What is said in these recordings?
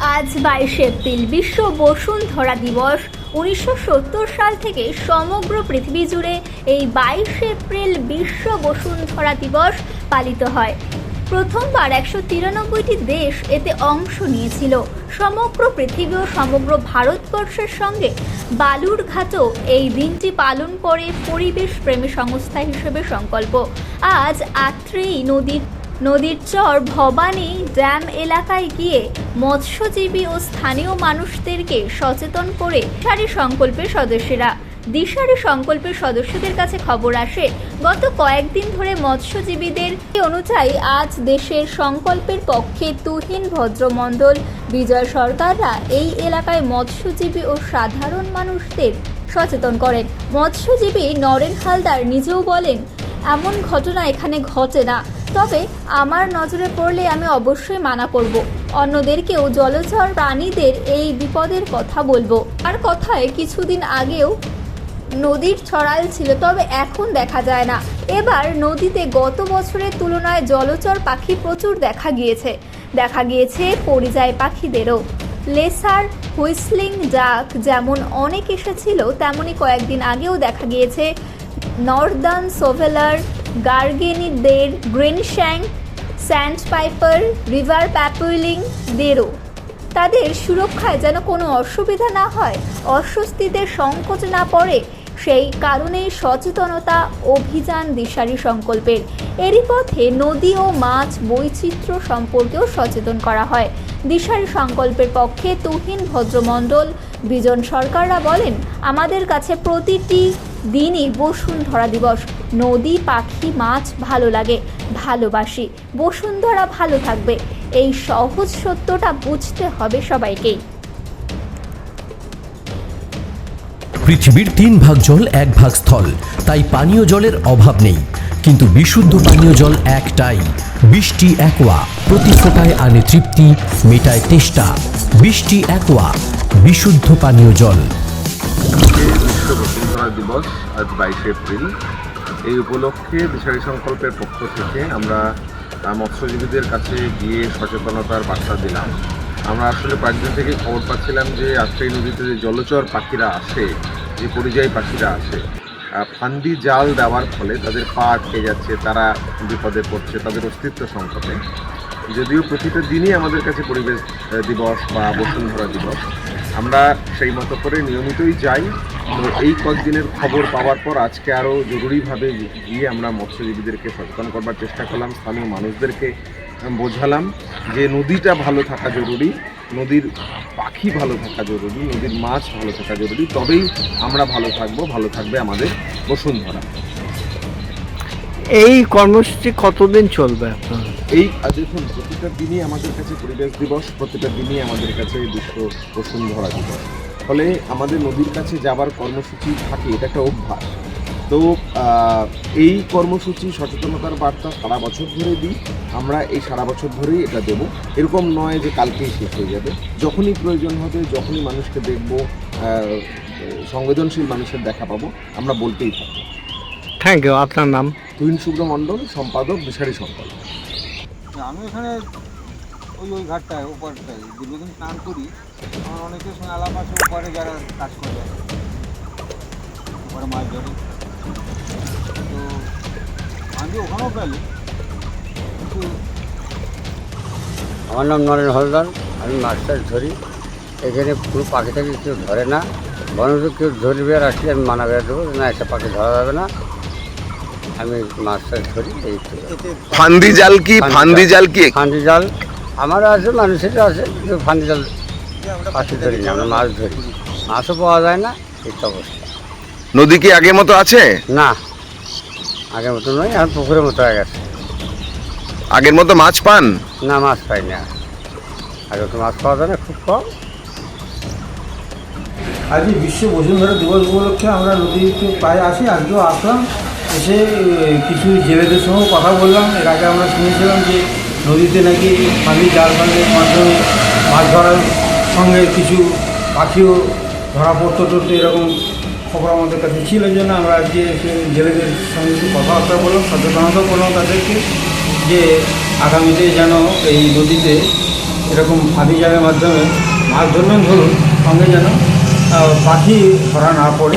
আজ বাইশে এপ্রিল বিশ্ব বসুন্ধরা দিবস। উনিশশো সত্তর সাল থেকে সমগ্র পৃথিবী জুড়ে এই বাইশে এপ্রিল বিশ্ব বসুন্ধরা দিবস পালিত হয়। প্রথমবার একশো তিরানব্বইটি দেশ এতে অংশ নিয়েছিল। সমগ্র পৃথিবী ও সমগ্র ভারতবর্ষের সঙ্গে বালুরঘাটও এই দিনটি পালন করে পরিবেশ প্রেমী সংস্থা হিসেবে সংকল্প। আজ আত্রেয়ী নদীর নদীর চর ভবানী ড্যাম এলাকায় গিয়ে মৎস্যজীবী ও স্থানীয় মানুষদেরকে সচেতন করে সারি সংকল্পের সদস্যরা। দিশারি সংকল্পের সদস্যদের কাছে খবর আসে, গত কয়েকদিন ধরে মৎস্যজীবীদের অনুযায়ী আজ দেশের সংকল্পের পক্ষে তুহিন ভদ্রমণ্ডল, বিজয় সরকাররা এই এলাকায় মৎস্যজীবী ও সাধারণ মানুষদের সচেতন করেন। মৎস্যজীবী নরেন হালদার নিজেও বলেন, এমন ঘটনা এখানে ঘটে না। তবে আমার নজরে পড়লে আমি অবশ্যই মানা করব। অন্যদেরকেও জলচর প্রাণীদের এই বিপদের কথা বলব। আর কথায় কিছুদিন আগেও নদীর ছড়াল ছিল, তবে এখন দেখা যায় না। এবার নদীতে গত বছরের তুলনায় জলচর পাখি প্রচুর দেখা গিয়েছে। দেখা গিয়েছে পরিযায়ী পাখিদেরও। লেসার, হুইসলিং, ডাক যেমন অনেক এসেছিল তেমনই কয়েকদিন আগেও দেখা গিয়েছে নর্দার্ন সোভেলার গার্গেনিদের স্যান্ড পাইপার রিভার প্যাপুইলিং দেরও তাদের সুরক্ষায় যেন কোনো অসুবিধা না হয় অস্বস্তিতে সংকোচ না পড়ে, সেই কারণেই সচেতনতা অভিযান দিশারি সংকল্পের। এরই পথে নদী ও মাছ বৈচিত্র্য সম্পর্কেও সচেতন করা হয়। দিশারি সংকল্পের পক্ষে তুহিন ভদ্রমণ্ডল, বিজন সরকাররা বলেন, আমাদের কাছে প্রতিটি দিনই বসুন্ধরা দিবস। নদী, পাখি, মাছ ভালো লাগে, ভালোবাসি। বসুন্ধরা ভালো থাকবে। এই সহজ সত্যটা বুঝতে হবে সবাইকেই পৃথিবীর তিন ভাগ জল, এক ভাগ স্থল। তাই পানীয় জলের অভাব নেই। কিন্তু বিশুদ্ধ পানীয় জল একটাই। বৃষ্টি, একোয়া। প্রতি ফোটায় আনে তৃপ্তি, মেটায় তেষ্টা। বৃষ্টি, একোয়া। বিশুদ্ধ পানীয় জল। দিবস আজ বাইশে এপ্রিল। এই উপলক্ষে দিশারি সংকল্পের পক্ষ থেকে আমরা মৎস্যজীবীদের কাছে গিয়ে সচেতনতার বার্তা দিলাম। আমরা আসলে কয়েকদিন থেকে খবর পাচ্ছিলাম যে আত্রাই নদীতে যে জলচর পাখিরা আসে, যে পরিযায়ী পাখিরা আসে ফান্দি জাল দেওয়ার ফলে তাদের পা আটকে যাচ্ছে, তারা বিপদে পড়ছে, তাদের অস্তিত্ব সংকটে। যদিও প্রতিটা দিনই আমাদের কাছে পরিবেশ দিবস বা বসুন্ধরা দিবস, আমরা সেই মতো করে নিয়মিতই যাই। তো এই কয়েকদিনের খবর পাওয়ার পর আজকে আরও জরুরিভাবে গিয়ে আমরা মৎস্যজীবীদেরকে সচেতন করবার চেষ্টা করলাম স্থানীয় মানুষদেরকে বোঝালাম যে নদীটা ভালো থাকা জরুরি নদীর পাখি ভালো থাকা জরুরি নদীর মাছ ভালো থাকা জরুরি তবেই আমরা ভালো থাকব ভালো থাকবে আমাদের বসুন্ধরা। এই কর্মসূচি কতদিন চলবে আপনার? এই দেখুন প্রতিটা দিনই আমাদের কাছে পরিবেশ দিবস প্রতিটা দিনই আমাদের কাছে বিশ্ব বসুন্ধরা দিবস। ফলে আমাদের নদীর কাছে যাবার কর্মসূচি থাকে এটা একটা অভ্যাস। তো এই কর্মসূচি সচেতনতার বার্তা সারা বছর ধরে দিই আমরা এই সারা বছর ধরেই এটা দেব। এরকম নয় যে কালকেই শেষ হয়ে যাবে। যখনই প্রয়োজন হবে যখনই মানুষকে দেখব সংবেদনশীল মানুষের দেখা পাবো আমরা বলতেই থাকব। থ্যাংক ইউ আপনার নাম? তুহিন শুভ্র মণ্ডল সম্পাদক বিশারি সম্পাদক। আমি ওখানে ওই ওই ঘাটটায় ওপারটায়। দীর্ঘদিন স্নান করি আমার অনেকের সঙ্গে আলাপ আছে ওপারে যারা কাজ করে। ওপারে মাছ ধরে। তো আমি ওখানেও পেলে কিন্তু আমার নাম নরেন হলদার আমি মাছটাছ ধরি। এখানে কোনো পাখি টাখি কেউ ধরে না। বরঞ্চ কেউ ধরবে আর আসলে আমি মানা করে দেবো না একটা পাখি ধরা যাবে না। আমি মাছ টাছ ধরি এই। ফান্দি জাল কি? ফান্দি জাল কি? ফান্দি জাল। আমারও আছে মানুষেরও আছে কিন্তু ফান্দি জাল পাখি ধরি না আমরা মাছ ধরি। মাছও পাওয়া যায় না এই তো অবস্থা। নদী কি আগের মতো আছে? না আগের মতো নয় এখন পুকুরের মতো হয়ে গেছে। আগের মতো মাছ পান? না মাছ পাই না। আগে তো মাছ পাওয়া যায় না খুব কম। আজ এই বিশ্ব বসুন্ধরা দিবস উপলক্ষে আমরা নদীতে প্রায় আসি আজকেও আসলাম। এসে কিছু জেলেদের সঙ্গেও কথা বললাম। এর আগে আমরা শুনেছিলাম যে নদীতে নাকি ফাঁদি জাল ফাঁদের মাধ্যমে মাছ ধরার সঙ্গে কিছু পাখিও ধরা পড়তো টড়তো এরকম খবর আমাদের কাছে ছিল জন্য আমরা আজকে জেলেদের সঙ্গে একটু কথাবার্তা বললাম, সচেতনতা করলাম তাদেরকে যে আগামীতে যেন এই নদীতে এরকম ফাঁদি জালের মাধ্যমে মাছ ধরবেন, ধরুন, সঙ্গে যেন পাখি ধরা না পড়ে।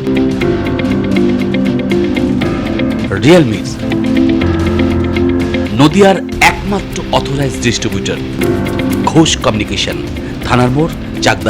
রিয়েলমি নদিয়ার একমাত্র অথরাইজ ডিস্ট্রিবিউটর ঘোষ কমিউনিকেশন থানার মোড় চাকদা